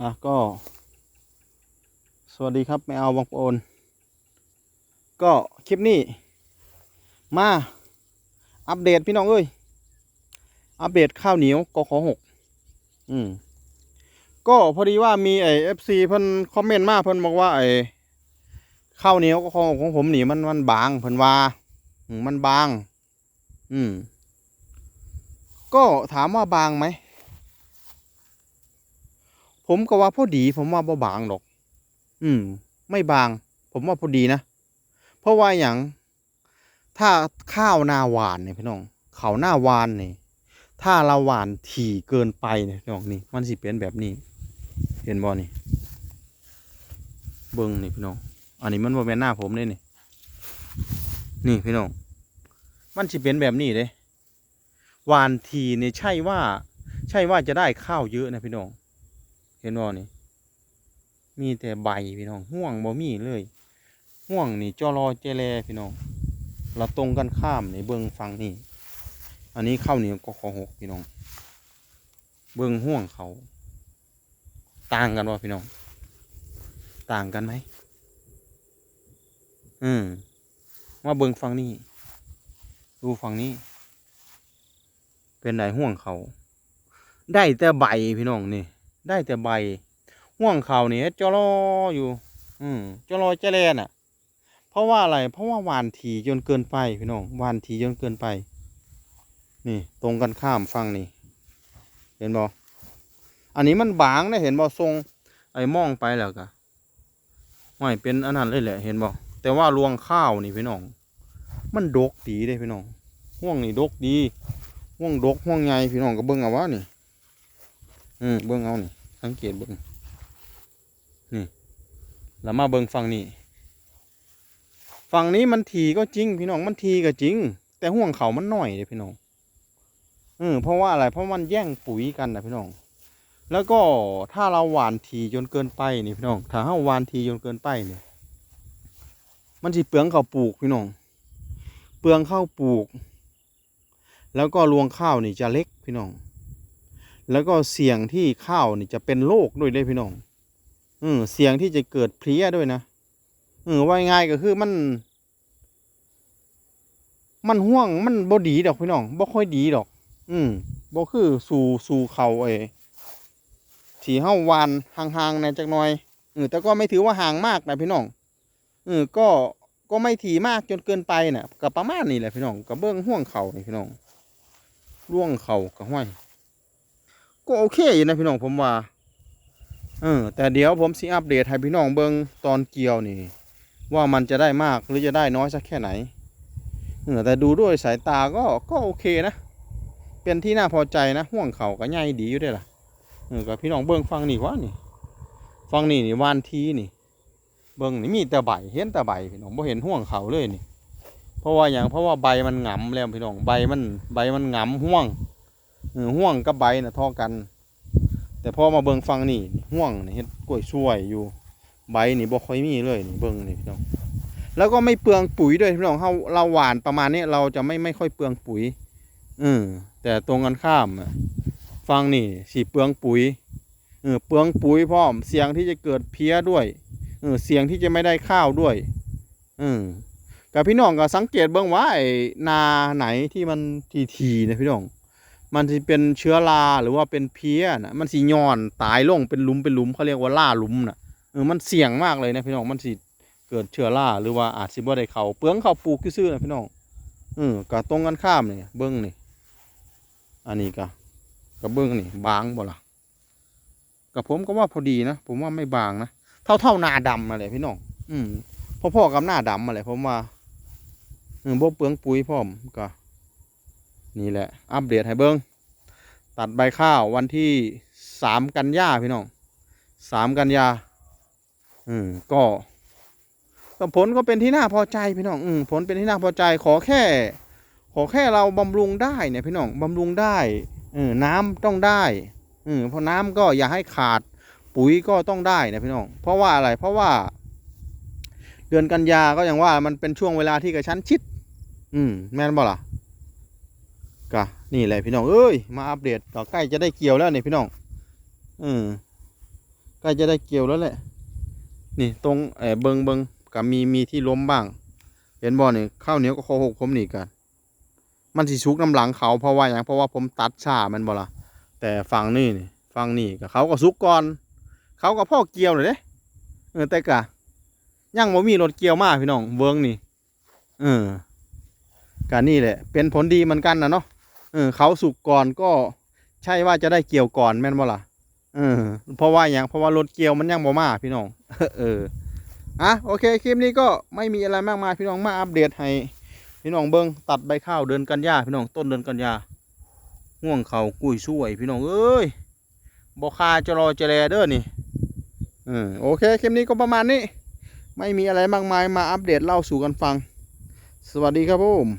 อะก็ สวัสดีครับไม่เอาบางโอนก็คลิปนี้ มา อัปเดตพี่น้องเอ้ย อัปเดตข้าวเหนียวกขหกอืมก็พอดีว่ามีไอเอฟซีเพิ่นคอมเมนต์มาเพิ่นบอกว่าไอข้าวเหนียวกขอหกของผมนี่มันมันบางเพิ่นว่ามันบาง อืม ก็ถามว่าบางไหม ผมก็ว่าพอดี ผมว่าบ่บางดอก อืม ไม่บาง ผมว่าพอดีนะ เพราะว่าอย่าง ถ้าข้าวหน้าหวานเนี่ยพี่น้องเขาหน้าหวานเนี่ยถ้าเราหวานถี่เกินไปเนี่ยพี่น้องนี่ มันสิเป็นแบบนี้ เห็นบ่นี่ เบิ้งนี่พี่น้อง อันนี้มันบ่แม่นหน้าผมเลยนี่ นี่พี่น้อง มันสิเป็นแบบนี้เลยหวานทีเนี่ยใช่ว่า ใช่ว่าจะได้ข้าวเยอะนะพี่น้อง เห็นบ่นี่ มีแต่ใบพี่น้องห่วงบ่มีเลยห่วงนี่จอรอเจแลพี่น้องเราตรงกันข้ามในเบิงฟังนี่อันนี้ข้าวเหนียวก็ขอหกพี่น้อง เบิงห่วงเขา ต่างกันวะพี่น้อง ต่างกันไหมอืมมาเบิงฟังนี่ดูฟังนี้ เป็นไหนห่วงเขา ได้แต่ใบพี่น้องนี่ ได้แต่ใบห่วงเขาเนี่จอรออยู่ อืมจอรอเจแลน่ะ เพราะว่าอะไร เพราะว่าหวานถี่จนเกินไปพี่น้องหวานถี่จนเกินไป นี่ ตรงกันข้ามฟังนี่ เห็นบออันนี้มันบางนะเห็นบอทรง ไอ้มองไปแล้วก็ไม่เป็นอันนั้นเลยแหละ เห็นบอแต่ว่ารวงข้าวนี่พี่น้อง มันดกดีเลยพี่น้องห่วงนี่ดกดีห่วงดกห่วงใหญ่พี่น้องก็เบิ่งเอาว่านี่ อืมเบิ่งเอานี่สังเกตเบิ่งนี่แล้วมาเบิ่งฝั่งนี้ฝั่งนี้มันทีก็จริง พี่น้องมันทีก็จริง แต่ห่วงเขามันหน่อยเลยพี่น้องเออเพราะว่าอะไรเพราะมันแย่งปุ๋ยกันนะพี่น้อง แล้วก็ถ้าเราหวานทีจนเกินไปนี่พี่น้อง ถ้าเราหวานทีจนเกินไปเนี่ยมันสิเปลืองข้าวปลูกพี่น้อง เปลืองข้าวปลูก แล้วก็รวงข้าวนี่จะเล็กพี่น้อง แล้วก็เสี่ยงที่ข้าวนี่จะเป็นโรคด้วยเลยพี่น้องเออเสี่ยงที่จะเกิดเพลี้ยด้วยนะเออว่าง่ายก็คือมัน มันห่วงมันบ่ดีดอกพี่น้องบ่ค่อยดีดอก อืมบ่คือสู่สู่เขาไอ้ที่เฮาวานห่างๆในจักหน่อยเออแต่ก็ไม่ถือว่าห่างมากนะพี่น้องเออก็ก็ไม่ถี่มากจนเกินไปน่ะก็ประมาณนี้แหละพี่น้องก็เบิ่งห่วงเขานี่พี่น้องร่วงเขาก็ห้อย ก็โอเคอยู่นะพี่น้องผมว่าเออแต่เดี๋ยวผมสิอัปเดตให้พี่น้องเบิงตอนเกี่ยวนี่ ว่ามันจะได้มากหรือจะได้น้อยสักแค่ไหนเออแต่ดูด้วยสายตาก็ก็โอเคนะ เป็นที่น่าพอใจนะห่วงเขาก็ใหญ่ดีอยู่เด้ล่ะเออกับพี่น้องเบิงฟังนี่ว่านี่ฟังนี่นี่วานทีนี่ เบิงนี่มีแต่ใบเห็นแต่ใบพี่น้องบ่เห็นห่วงเขาเลยนี่ เพราะว่าอย่างเพราะว่าใบมันหงำแล้วพี่น้องใบมันใบมันหงำห่วง ห่วงกับใบนะท่อกัน แต่พอมาเบิ้งฟังนี่ห่วงนี่เฮ็ดกล้วยช่วยอยู่ใบนี่บ่ค่อยมีเลยนี่เบิ่งนี่พี่น้องแล้วก็ไม่เปลืองปุ๋ยด้วยพี่น้องเราเราหวานประมาณนี้เราจะไม่ไม่ค่อยเปลืองปุ๋ยอืมแต่ตรงกันข้ามฟังนี่สีเปลืองปุ๋ยเออเปลืองปุ๋ยพร้อมเสียงที่จะเกิดเพี้ยด้วยเออเสียงที่จะไม่ได้ข้าวด้วยอืมกับพี่น้องก็สังเกตเบื้องว่าไอ้นาไหนที่มันทีๆนะพี่น้อง มันจะเป็นเชื้อราหรือว่าเป็นเพี้ยนะมันสีย้อนตายลงเป็นหลุมเป็นหลุมเขาเรียกว่าล่าหลุมนะเออมันเสี่ยงมากเลยนะพี่น้องมันสิเกิดเชื้อราหรือว่าอาจสิบ่ได้เขาเปลืองเขาปลูกซื่อนะพี่น้องเออก็ตรงกันข้ามนี่เบิ้งนี่อันนี้ก็ก็เบิ้งนี่บางบ่ล่ะกับผมก็ว่าพอดีนะผมว่าไม่บางนะเท่าเท่าหน้าดำมาเลยพี่น้อง อืมพ่อๆกับหน้าดำมาเลยผมว่าเออบ่เปลืองปุ๋ยพร้อมก็นี่แหละ อัปเดตให้เบิ้ง ตัดใบข้าววันที่สามกันยาพี่น้องสามกันยาอืมก็ก็ผลก็เป็นที่น่าพอใจพี่น้อง อืมผลเป็นที่น่าพอใจขอแค่ ขอแค่เราบำรุงได้เนี่ยพี่น้องบำรุงได้เออน้ำต้องได้เออเพราะน้ำก็อย่าให้ขาดปุ๋ยก็ต้องได้นะพี่น้อง เพราะว่าอะไรเพราะว่า เดือนกันยาก็อย่างว่ามันเป็นช่วงเวลาที่กระชั้นชิด อืม แม่นบ่ล่ะก็ นี่แหละพี่น้องเอ้ยมาอัปเดตก็ใกล้จะได้เกี่ยวแล้วเนี่ยพี่น้องอืมใกล้จะได้เกี่ยวแล้วแหละ นี่ตรงเออเบิงเบิงกับมีมีที่ล้มบ้าง เห็นบ่นี่ข้าวเหนียวก็โคหกผมนี่กันมันสิชุกน้ำหลังเขาเพราะว่าอย่างเพราะว่าผมตัดช้ามันบ่ละแต่ฝั่งนี่นี่ฝั่งนี่กับเขาก็สุกก่อน เขาก็พ่อเกี่ยวเลยเด้เออแต่กะยังบ่มีรถเกี่ยวมาพี่น้องเวิงนี่เออกะนี่แหละ เป็นผลดีเหมือนกันนะเนาะ เออเขาสุกก่อนก็ใช่ว่าจะได้เกี่ยวก่อนแม่นบ่ล่ะเออเพราะว่าอย่างเพราะว่ารถเกี่ยวมันยังบ่มาพี่น้องเอออะโอเคคลิปนี้ก็ไม่มีอะไรมากมายพี่น้องมาอัปเดตให้พี่น้องเบิ้งตัดใบข้าวเดินกันยาพี่น้องต้นเดินกันยาง่วงเขากุยช่วยพี่น้องเอ้ยบอคาจะรอจะแลเด้อนี่อืมโอเคคลิปนี้ก็ประมาณนี้ ไม่มีอะไรมากมายมาอัปเดตเล่าสู่กันฟัง สวัสดีครับผม